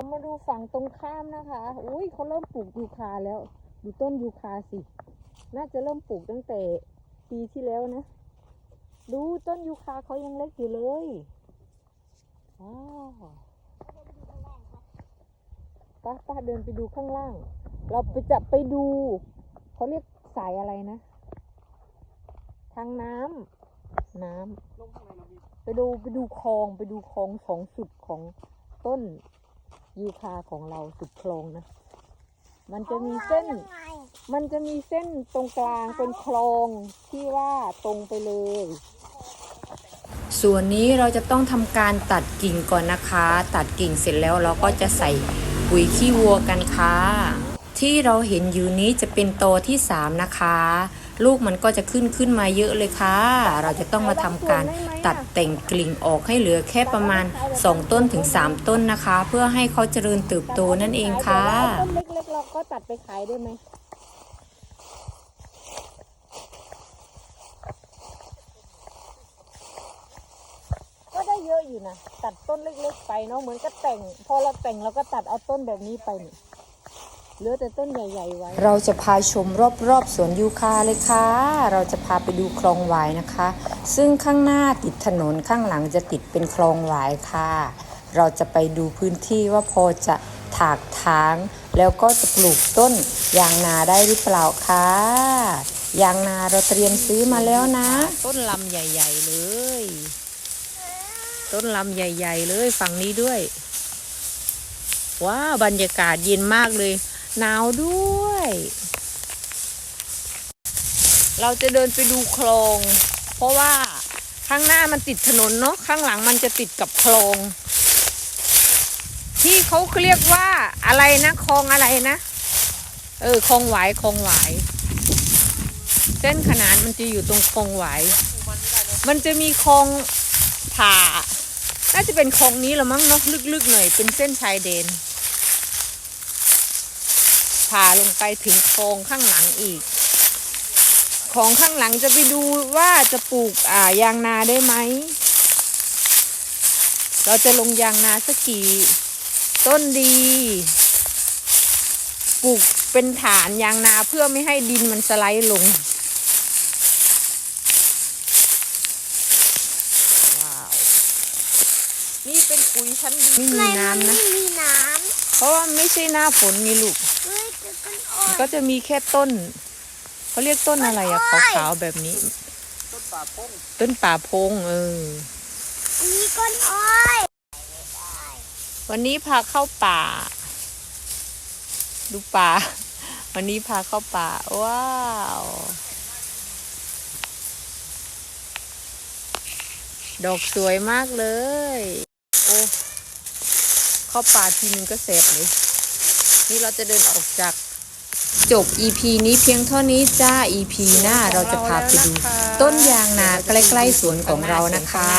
เรามาดูฝั่งตรงข้ามนะคะ อุ้ยเขาเริ่มปลูกยูคาแล้ว ดูต้นยูคาสิ น่าจะเริ่มปลูกตั้งแต่ปีที่แล้วนะ ดูต้นยูคาเขายังเล็กอยู่เลยว้าวป้าป้าเดินไปดูข้างล่าง เราไปจะไปดู เขาเรียกสายอะไรนะ ทางน้ำน้ำไปดูไปดูคลองไปดูคลองสองสุดของต้น ยูคาของเราสุดคลองนะ มันจะมีเส้น มันจะมีเส้นตรงกลางเป็นคลองที่ว่าตรงไปเลย ส่วนนี้เราจะต้องทำการตัดกิ่งก่อนนะคะ ตัดกิ่งเสร็จแล้วเราก็จะใส่ปุ๋ยขี้วัวกันค่ะ ที่เราเห็นอยู่นี้จะเป็นโตที่ 3 นะคะ ลูกมันก็จะขึ้นขึ้นมาเยอะเลยค่ะ เราจะต้องมาทำการตัดแต่งกลิ่งออกให้เหลือแค่ประมาณ 2 ต้นถึง 3 ต้นนะคะ เพื่อให้เขาเจริญเติบโตนั่นเองค่ะต้นเล็กๆเราก็ตัดไปขายได้ไหมก็ได้เยอะอยู่นะตัดต้นเล็กๆไปเนาะเหมือนก็แต่ง พอเราแต่งเราก็ตัดเอาต้นแบบนี้ไปนี่ เหลือแต่ต้นใหญ่ๆไว้ เราจะพาชมรอบๆสวนยูคาเลยค่ะ เราจะพาไปดูคลองหวายนะคะ ซึ่งข้างหน้าติดถนนข้างหลังจะติดเป็นคลองหวายค่ะ เราจะไปดูพื้นที่ว่าพอจะถากถาง แล้วก็จะปลูกต้นยางนาได้หรือเปล่าคะยางนาเราเตรียมซื้อมาแล้วนะ ต้นลำใหญ่ ๆเลย ต้นลำใหญ่ ๆ เลยฝั่งนี้ด้วยว้าวบรรยากาศเย็นมากเลย หนาวด้วย เราจะเดินไปดูคลองเพราะว่าข้างหน้ามันติดถนนเนาะข้างหลังมันจะติดกับคลองที่เขาเรียกว่าอะไรนะคลองอะไรนะ เออคลองหวายคลองหวายเส้นขนานมันจะอยู่ตรงคลองหวายมันจะมีคลองผ่า น่าจะเป็นคลองนี้ละมั้งเนาะลึกๆหน่อยเป็นเส้นชายแดน ผ่าลงไปถึงคลองข้างหลังอีก ของข้างหลังจะไปดูว่าจะปลูกอ่ายางนาได้ไหม เราจะลงยางนาสักกี่ต้นดี ปลูกเป็นฐานยางนาเพื่อไม่ให้ดินมันสไลด์ลงว้าวนี่เป็นปุ๋ยชั้นดีไม่มีน้ำนะไม่มีน้ เพราะว่าไม่ใช่หน้าฝนมีลูกำเฮ้ยแต่ต้นอ้อยก็จะมีแค่ต้นเขาเรียกต้นอะไรอะต้นอ้อยขาวๆแบบนี้ ต้นป่าพงเอออันนี้ก้นอ้อยวันนี้พาเข้าป่า ดูป่า วันนี้พาเข้าป่า ว้าวดอกสวยมากเลย โอ้ เข้าป่าทีนึงก็เสร็จเลย นี่เราจะเดินออกจากจบ EP นี้เพียงเท่านี้จ้า EP หน้าเราจะพาไปดูต้นยางนาใกล้ๆสวนของเรานะคะ